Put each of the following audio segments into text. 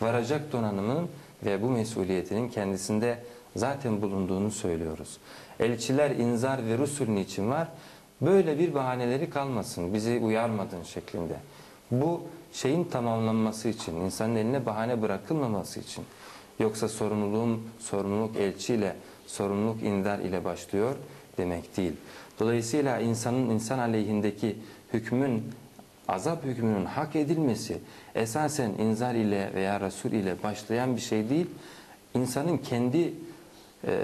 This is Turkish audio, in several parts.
varacak donanımın ve bu mesuliyetinin kendisinde zaten bulunduğunu söylüyoruz. Elçiler inzar ve rusul niçin var? Böyle bir bahaneleri kalmasın, bizi uyarmadın şeklinde. Bu şeyin tamamlanması için, insanın eline bahane bırakılmaması için. Yoksa sorumluluğum, sorumluluk elçiyle, sorumluluk indar ile başlıyor demek değil. Dolayısıyla insanın insan aleyhindeki hükmün, azap hükmünün hak edilmesi esasen inzar ile veya Resul ile başlayan bir şey değil. İnsanın kendi e,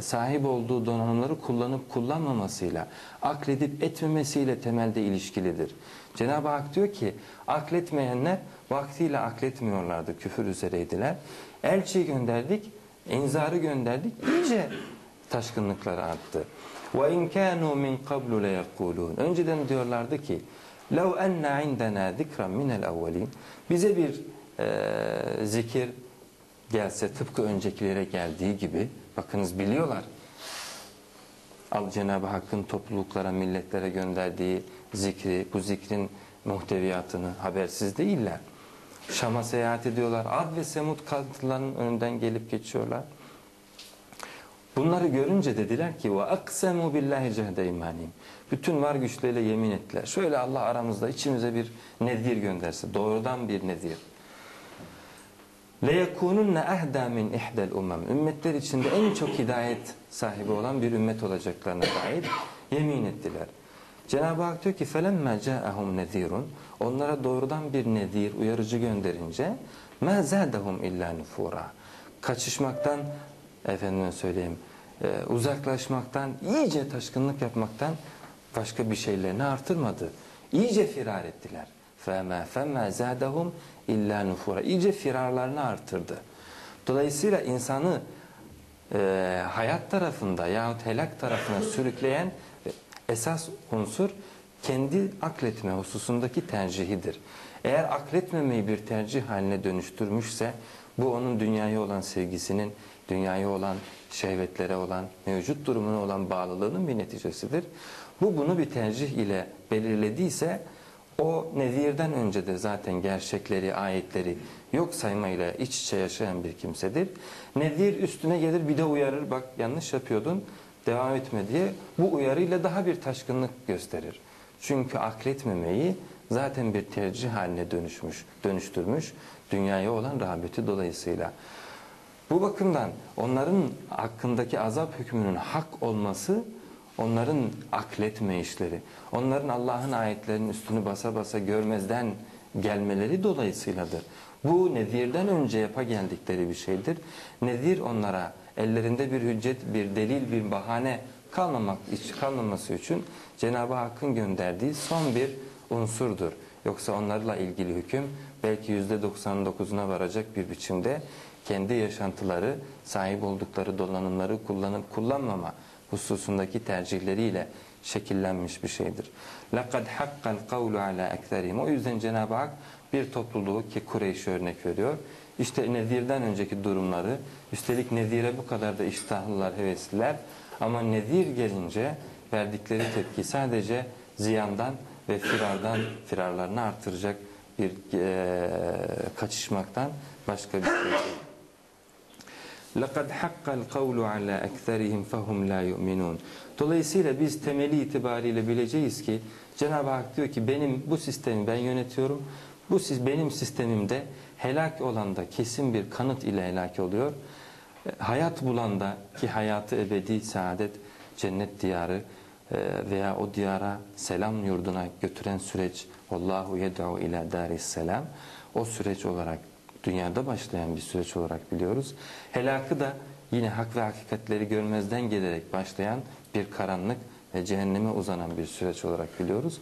sahip olduğu donanımları kullanıp kullanmamasıyla, akledip etmemesiyle temelde ilişkilidir. Cenab-ı Hak diyor ki akletmeyenler vaktiyle akletmiyorlardı, küfür üzereydiler. Elçi gönderdik, inzarı gönderdik, iyice taşkınlıkları arttı. وَاِنْ كَانُوا مِنْ قَبْلُ لَيَقُولُونَ Önceden diyorlardı ki لَوْ اَنَّ عِنْدَنَا ذِكْرًا مِنَ الْاَوَّلِينَ Bize bir e, zikir gelse tıpkı öncekilere geldiği gibi bakınız biliyorlar. Al Cenab-ı Hakk'ın topluluklara, milletlere gönderdiği zikri, bu zikrin muhteviyatını habersiz değiller. Şam'a seyahat ediyorlar. Ad ve Semud kalıntılarının önünden gelip geçiyorlar. Bunları görünce dediler ki ve aksemu billahi cehde imaniyim. Bütün var güçleriyle yemin ettiler. Şöyle Allah aramızda içimize bir nedir gönderse, doğrudan bir nedir. لَيَكُونُنَّ اَهْدَى مِنْ اِحْدَى الْاُمَّمِ Ümmetler içinde en çok hidayet sahibi olan bir ümmet olacaklarına dair yemin ettiler. Cenab-ı Hak diyor ki فَلَمَّا جَاءَهُمْ نَذ۪يرٌ Onlara doğrudan bir nedir, uyarıcı gönderince مَا زَادَهُمْ اِلَّا نُفُورًا Kaçışmaktan, efendime söyleyeyim, e, uzaklaşmaktan, iyice taşkınlık yapmaktan başka bir şeylerini artırmadı. İyice firar ettiler. فَمَا فَمَا زَادَهُمْ illa nufura. İyice firarlarını artırdı. Dolayısıyla insanı e, hayat tarafında yahut helak tarafına sürükleyen esas unsur kendi akletme hususundaki tercihidir. Eğer akletmemeyi bir tercih haline dönüştürmüşse bu onun dünyaya olan sevgisinin, dünyaya olan şehvetlere olan, mevcut durumuna olan bağlılığının bir neticesidir. Bu bunu bir tercih ile belirlediyse o nezirden önce de zaten gerçekleri, ayetleri yok saymayla iç içe yaşayan bir kimsedir. Nezir üstüne gelir bir de uyarır bak yanlış yapıyordun devam etme diye bu uyarıyla daha bir taşkınlık gösterir. Çünkü akletmemeyi zaten bir tercih haline dönüşmüş, dönüştürmüş dünyaya olan rağbeti dolayısıyla. Bu bakımdan onların hakkındaki azap hükmünün hak olması onların akletme işleri, onların Allah'ın ayetlerinin üstünü basa basa görmezden gelmeleri dolayısıyladır. Bu nezirden önce yapa geldikleri bir şeydir. Nezir onlara ellerinde bir hüccet, bir delil, bir bahane kalmamak, kalmaması için Cenab-ı Hakk'ın gönderdiği son bir unsurdur. Yoksa onlarla ilgili hüküm belki yüzde 99'una varacak bir biçimde kendi yaşantıları, sahip oldukları donanımları kullanıp kullanmama hususundaki tercihleriyle şekillenmiş bir şeydir. لَقَدْ حَقَّ الْقَوْلُ عَلَى اَكْثَرِهِمْ O yüzden Cenab-ı Hak bir topluluğu ki Kureyş örnek veriyor. İşte Nedir'den önceki durumları, üstelik Nedir'e bu kadar da iştahlılar, hevesliler. Ama Nedir gelince verdikleri tepki sadece ziyandan ve firardan, firarlarını artıracak bir e, kaçışmaktan başka bir şey değil. لَقَدْ حَقَّ الْقَوْلُ عَلَى اَكْثَرِهِمْ فَهُمْ لَا يُؤْمِنُونَ Dolayısıyla biz temeli itibariyle bileceğiz ki Cenab-ı Hak diyor ki benim bu sistemi ben yönetiyorum. Bu siz benim sistemimde helak olan da kesin bir kanıt ile helak oluyor. Hayat bulan da ki hayatı ebedi saadet cennet diyarı veya o diyara selam yurduna götüren süreç Allahu yed'u ila daris selam o süreç olarak dünyada başlayan bir süreç olarak biliyoruz. Helakı da yine hak ve hakikatleri görmezden gelerek başlayan bir karanlık ve cehenneme uzanan bir süreç olarak biliyoruz.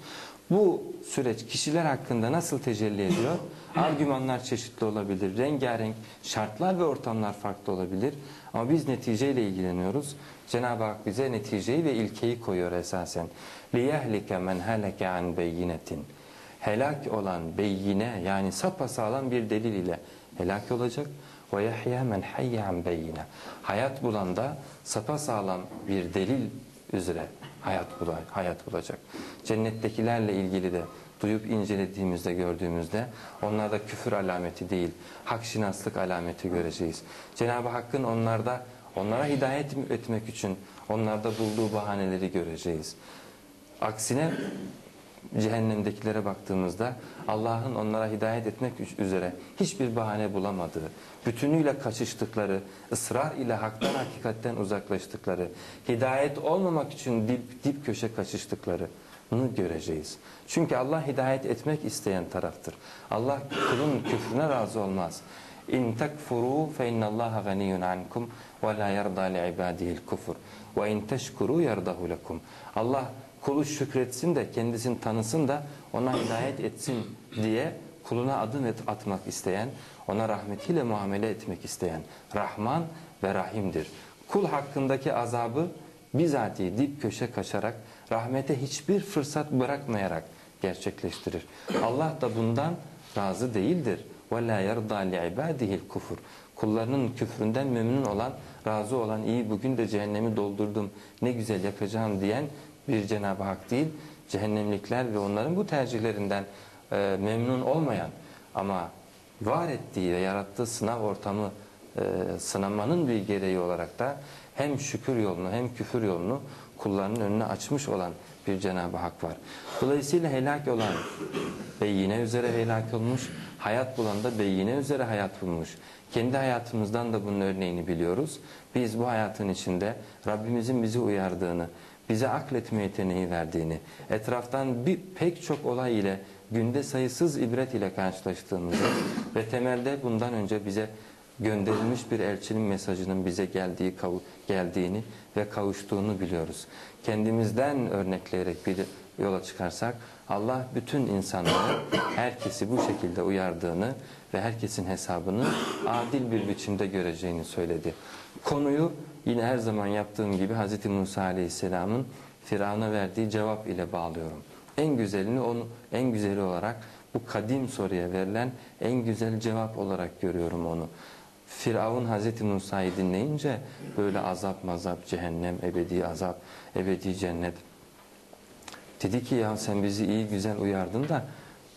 Bu süreç kişiler hakkında nasıl tecelli ediyor? Argümanlar çeşitli olabilir, rengarenk şartlar ve ortamlar farklı olabilir. Ama biz neticeyle ilgileniyoruz. Cenab-ı Hak bize neticeyi ve ilkeyi koyuyor esasen. لِيَهْلِكَ مَنْ هَلَكَ عَنْ بَيِّنَةٍ Helak olan beyine yani sapasağlam bir delil ile helak olacak. وَيَحْيَا مَنْ حَيَّ عَنْ بَيِّنَ Hayat bulan da sapasağlam bir delil üzere hayat, bulacak. hayat bulacak. Cennettekilerle ilgili de duyup incelediğimizde gördüğümüzde onlarda küfür alameti değil, hak şinaslık alameti göreceğiz. Cenab-ı Hakk'ın onlarda onlara hidayet etmek için onlarda bulduğu bahaneleri göreceğiz. Aksine cehennemdekilere baktığımızda Allah'ın onlara hidayet etmek üzere hiçbir bahane bulamadığı, bütünüyle kaçıştıkları, ısrar ile haktan hakikatten uzaklaştıkları, hidayet olmamak için dip, dip köşe kaçıştıklarını göreceğiz. Çünkü Allah hidayet etmek isteyen taraftır. Allah kulun küfrüne razı olmaz. İn tekfuru fe innallaha ganiyyun ankum ve la yerda li ibadihi'l kufur ve in teşkuru yerdahu lekum. Allah kulu şükretsin de kendisini tanısın da ona hidayet etsin diye kuluna adım et, atmak isteyen, ona rahmetiyle muamele etmek isteyen Rahman ve Rahim'dir. Kul hakkındaki azabı bizatihi dip köşe kaçarak, rahmete hiçbir fırsat bırakmayarak gerçekleştirir. Allah da bundan razı değildir. وَلَا يَرْضَى لِعِبَادِهِ الْكُفُرِ Kullarının küfründen memnun olan, razı olan, iyi bugün de cehennemi doldurdum, ne güzel yakacağım diyen bir Cenab-ı Hak değil, cehennemlikler ve onların bu tercihlerinden e, memnun olmayan ama var ettiği ve yarattığı sınav ortamı e, sınamanın bir gereği olarak da hem şükür yolunu hem küfür yolunu kullarının önüne açmış olan bir Cenab-ı Hak var. Dolayısıyla helak olan beyine üzere helak olmuş, hayat bulan da beyine üzere hayat bulmuş. Kendi hayatımızdan da bunun örneğini biliyoruz. Biz bu hayatın içinde Rabbimizin bizi uyardığını, bize akletme yeteneği verdiğini, etraftan bir pek çok olay ile günde sayısız ibret ile karşılaştığımızı ve temelde bundan önce bize gönderilmiş bir elçinin mesajının bize geldiği geldiğini ve kavuştuğunu biliyoruz. Kendimizden örnekleyerek bir yola çıkarsak Allah bütün insanları herkesi bu şekilde uyardığını ve herkesin hesabını adil bir biçimde göreceğini söyledi. Konuyu yine her zaman yaptığım gibi Hz. Musa Aleyhisselam'ın Firavun'a verdiği cevap ile bağlıyorum. En güzelini onu en güzeli olarak bu kadim soruya verilen en güzel cevap olarak görüyorum onu. Firavun Hazreti Musa'yı dinleyince böyle azap mazap, cehennem, ebedi azap, ebedi cennet. Dedi ki ya sen bizi iyi güzel uyardın da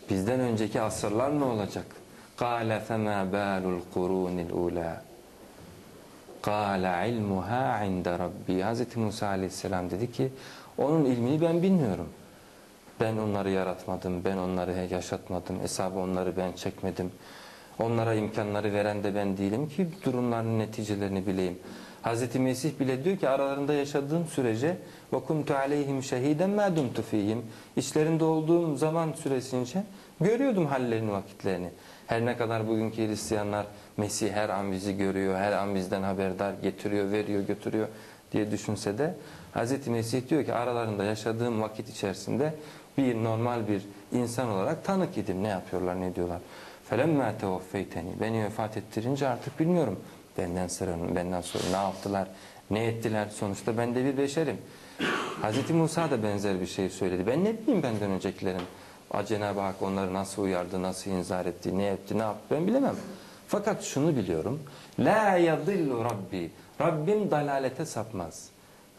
bizden önceki asırlar ne olacak? قَالَ فَمَا بَالُ الْقُرُونِ الْعُولَى قَالَ عِلْمُهَا عِنْدَ رَبِّي Hz. Musa aleyhisselam dedi ki onun ilmini ben bilmiyorum. Ben onları yaratmadım, ben onları yaşatmadım, hesabı onları ben çekmedim. Onlara imkanları veren de ben değilim ki durumların neticelerini bileyim. Hz. Mesih bile diyor ki aralarında yaşadığım sürece وَكُمْتُ عَلَيْهِمْ شَهِيدًا مَا دُمْتُ ف۪يهِمْ İçlerinde olduğum zaman süresince görüyordum hallerini, vakitlerini. Her ne kadar bugünkü Hristiyanlar Mesih her an bizi görüyor, her an bizden haberdar getiriyor, veriyor, götürüyor diye düşünse de Hz. Mesih diyor ki aralarında yaşadığım vakit içerisinde bir normal bir insan olarak tanık idim. Ne yapıyorlar, ne diyorlar. فَلَمَّا تَوَفَّيْتَنِ Beni vefat ettirince artık bilmiyorum. Benden sonra, benden sonra ne yaptılar, ne ettiler. Sonuçta ben de bir beşerim. Hz. Musa da benzer bir şey söyledi. Ben ne bileyim benden öncekilerin. Cenab-ı Hak onları nasıl uyardı, nasıl inzar etti, ne etti, ne yaptı ben bilemem. Fakat şunu biliyorum. La yadillu Rabbi. Rabbim dalalete sapmaz.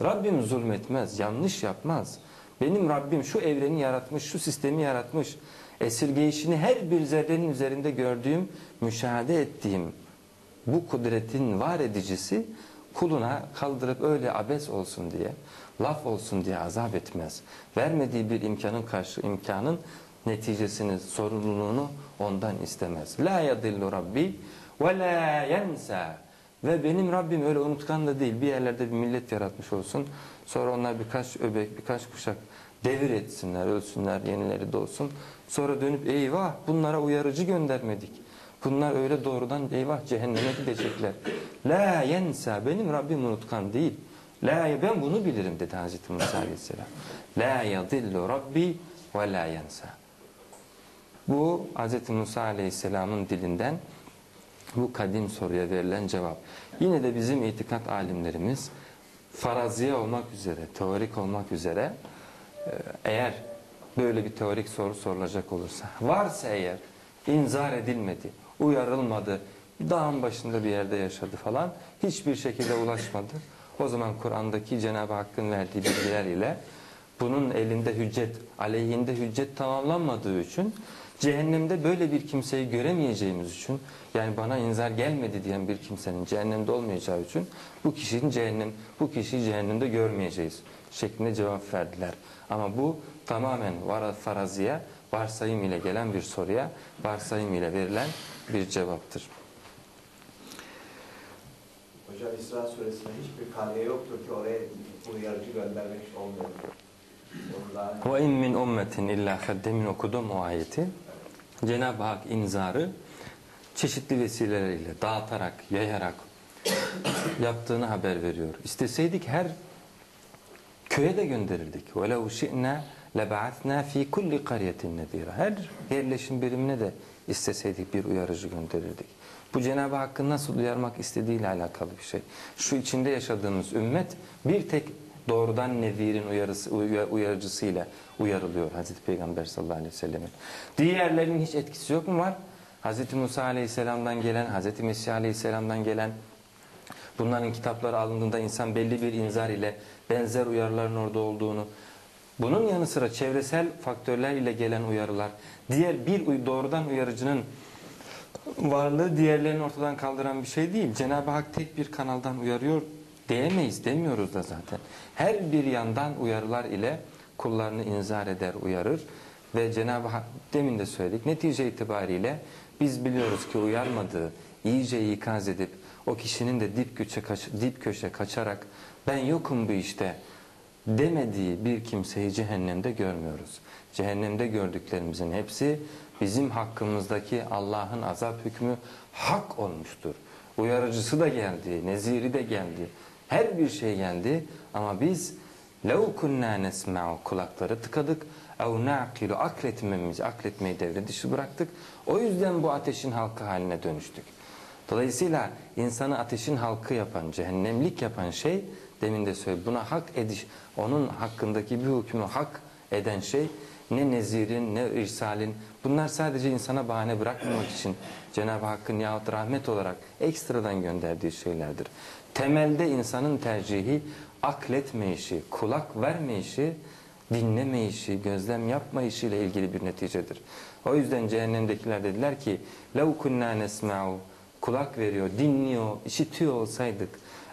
Rabbim zulmetmez, yanlış yapmaz. Benim Rabbim şu evreni yaratmış, şu sistemi yaratmış. Esirgeyişini her bir zerrenin üzerinde gördüğüm, müşahede ettiğim bu kudretin var edicisi kuluna kaldırıp öyle abes olsun diye, laf olsun diye azap etmez. Vermediği bir imkanın karşı imkanın neticesini, sorumluluğunu ondan istemez. La yadillu Rabbi ve la yensa. Ve benim Rabbim öyle unutkan da değil. Bir yerlerde bir millet yaratmış olsun. Sonra onlar birkaç öbek, birkaç kuşak devir etsinler, ölsünler, yenileri doğsun. Sonra dönüp eyvah bunlara uyarıcı göndermedik. Bunlar öyle doğrudan eyvah cehenneme gidecekler. La yensa benim Rabbim unutkan değil. La ben bunu bilirim dedi Hazreti Musa Aleyhisselam. La yadillu Rabbi ve la yensa. Bu Hz. Musa Aleyhisselam'ın dilinden bu kadim soruya verilen cevap. Yine de bizim itikat alimlerimiz faraziye olmak üzere, teorik olmak üzere eğer böyle bir teorik soru sorulacak olursa, varsa eğer inzar edilmedi, uyarılmadı, dağın başında bir yerde yaşadı falan, hiçbir şekilde ulaşmadı. O zaman Kur'an'daki Cenab-ı Hakk'ın verdiği bilgiler ile bunun elinde hüccet, aleyhinde hüccet tamamlanmadığı için cehennemde böyle bir kimseyi göremeyeceğimiz için yani bana inzar gelmedi diyen bir kimsenin cehennemde olmayacağı için bu kişinin cehennem bu kişiyi cehennemde görmeyeceğiz şeklinde cevap verdiler. Ama bu tamamen faraziye, varsayım ile gelen bir soruya varsayım ile verilen bir cevaptır. Hocam İsra suresinde hiçbir kariye yoktur ki oraya uyarıcı göndermek olmuyor. Ondan Ve in min ummetin illa haddemin okudum o ayeti. Cenab-ı Hak inzarı çeşitli vesilelerle dağıtarak, yayarak yaptığını haber veriyor. İsteseydik her köye de gönderirdik. وَلَوْ شِئْنَا لَبَعَثْنَا ف۪ي كُلِّ قَرْيَةٍ نَذ۪يرًا Her yerleşim birimine de isteseydik bir uyarıcı gönderirdik. Bu Cenab-ı Hakk'ın nasıl uyarmak istediğiyle alakalı bir şey. Şu içinde yaşadığımız ümmet bir tek doğrudan nevirin uyarısı, uya- uyarıcısıyla uyarılıyor Hazreti Peygamber sallallahu aleyhi ve sellemin. Diğerlerinin hiç etkisi yok mu var? Hazreti Musa aleyhisselamdan gelen, Hazreti Mesih aleyhisselamdan gelen Bunların kitapları alındığında insan belli bir inzar ile benzer uyarıların orada olduğunu, bunun yanı sıra çevresel faktörler ile gelen uyarılar, diğer bir doğrudan uyarıcının varlığı diğerlerini ortadan kaldıran bir şey değil. Cenab-ı Hak tek bir kanaldan uyarıyor diyemeyiz, demiyoruz da zaten. Her bir yandan uyarılar ile kullarını inzar eder, uyarır ve Cenab-ı Hak demin de söyledik netice itibariyle biz biliyoruz ki uyarmadığı, iyice ikaz edip o kişinin de dip köşe, kaç, dip köşe kaçarak ben yokum bu işte demediği bir kimseyi cehennemde görmüyoruz. Cehennemde gördüklerimizin hepsi bizim hakkımızdaki Allah'ın azap hükmü hak olmuştur. Uyarıcısı da geldi, neziri de geldi. Her bir şey geldi ama biz لَوْ كُنَّا نَسْمَعُ kulakları tıkadık. اَوْ نَعْقِلُ akletmemizi, akletmeyi devre dışı bıraktık. O yüzden bu ateşin halkı haline dönüştük. Dolayısıyla insanı ateşin halkı yapan, cehennemlik yapan şey demin de söyledim. Buna hak ediş, onun hakkındaki bir hükmü hak eden şey ne nezirin ne irsalin bunlar sadece insana bahane bırakmamak için Cenab-ı Hakk'ın yahut rahmet olarak ekstradan gönderdiği şeylerdir. Temelde insanın tercihi akletmeyişi, kulak vermeyişi, dinlemeyişi, gözlem yapmayışı ile ilgili bir neticedir. O yüzden cehennemdekiler dediler ki لَوْ كُنَّا نَسْمَعُ kulak veriyor, dinliyor, işitiyor olsaydık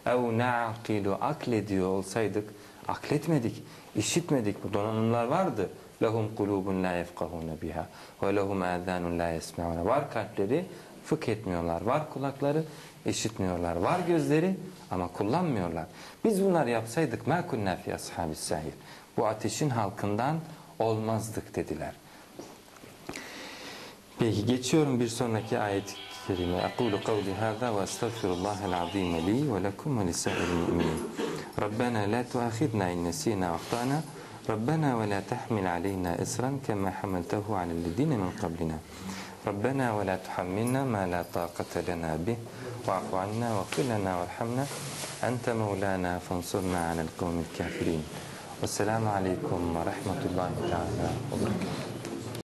ev na'qilu aklediyor olsaydık akletmedik, işitmedik. Bu donanımlar vardı. Lehum kulubun la yefkahuna biha ve lehum azanun la yesmauna. Var kalpleri fıkh etmiyorlar. Var kulakları işitmiyorlar. Var gözleri ama kullanmıyorlar. Biz bunları yapsaydık ma kunna fi ashabis sahil. Bu ateşin halkından olmazdık dediler. Peki geçiyorum bir sonraki ayet الكريمة أقول قولي هذا وأستغفر الله العظيم لي ولكم ولسائر المؤمنين. ربنا لا تؤاخذنا إن نسينا وأخطأنا. ربنا ولا تحمل علينا إسرا كما حملته على الذين من قبلنا. ربنا ولا تحملنا ما لا طاقة لنا به. واعف عنا واغفر لنا وارحمنا. أنت مولانا فانصرنا على القوم الكافرين. والسلام عليكم ورحمة الله تعالى وبركاته.